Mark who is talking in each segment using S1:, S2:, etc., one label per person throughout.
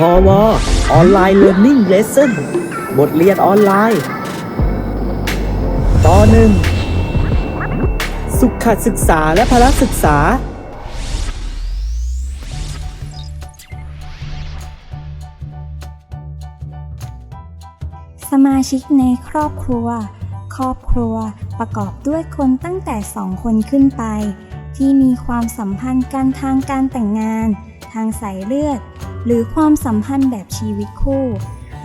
S1: พอวออนไลน์เรียน i ิ g เลสเซ่นบทเรียนออนไลน์ ตอนหนึ่ง สุขศึกษาและพละศึกษา
S2: สมาชิกในครอบครัว ครอบครัวประกอบด้วยคนตั้งแต่สองคนขึ้นไป ที่มีความสัมพันธ์กันทางการแต่งงาน ทางสายเลือด หรือความสัมพันธ์แบบชีวิตคู่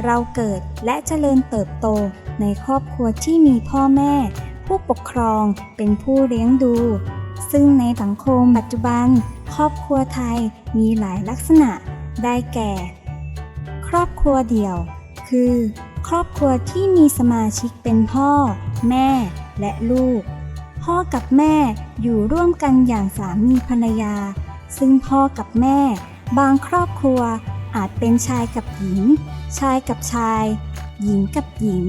S2: เราเกิดและเจริญเติบโตในครอบครัวที่มีพ่อแม่ ผู้ปกครองเป็นผู้เลี้ยงดู ซึ่งในสังคมปัจจุบัน ครอบครัวไทยมีหลายลักษณะได้แก่ ครอบครัวเดี่ยว คือ ครอบครัวที่มีสมาชิกเป็นพ่อ แม่และลูก พ่อกับแม่อยู่ร่วมกันอย่างสามีภรรยา ซึ่งพ่อกับแม่ บางครอบครัวอาจเป็นชายกับหญิง ชายกับชาย หญิงกับหญิง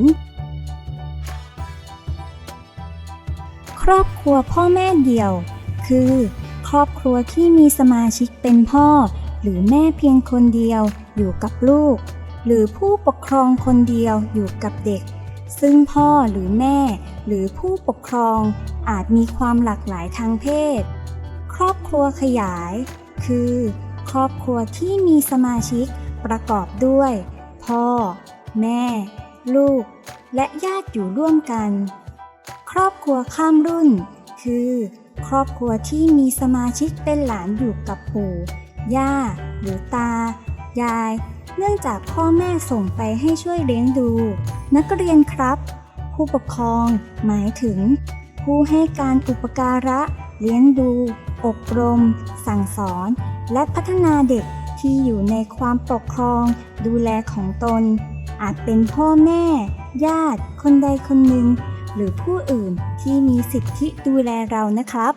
S2: ครอบครัวพ่อแม่เดี่ยว คือ ครอบครัวที่มีสมาชิกเป็นพ่อ หรือแม่เพียงคนเดียวอยู่กับลูก หรือผู้ปกครองคนเดียวอยู่กับเด็ก ซึ่งพ่อหรือแม่ หรือผู้ปกครองอาจมีความหลากหลายทางเพศ ครอบครัวขยาย คือ ครอบครัวที่มีสมาชิกประกอบด้วย พ่อ แม่ ลูก และญาติอยู่ร่วมกัน ครอบครัวข้ามรุ่น คือ ครอบครัวที่มีสมาชิกเป็นหลานอยู่กับปู่ย่า หรือตา ยาย เนื่องจากพ่อแม่ส่งไปให้ช่วยเลี้ยงดู นักเรียนครับ ผู้ปกครองหมายถึง ผู้ให้การอุปการะเลี้ยงดู อบรม สั่งสอน และพัฒนาเด็กที่อยู่ในความปกครอง ดูแลของตน อาจเป็นพ่อแม่ ญาติ คนใดคนหนึ่ง หรือผู้อื่นที่มีสิทธิดูแลเรานะครับ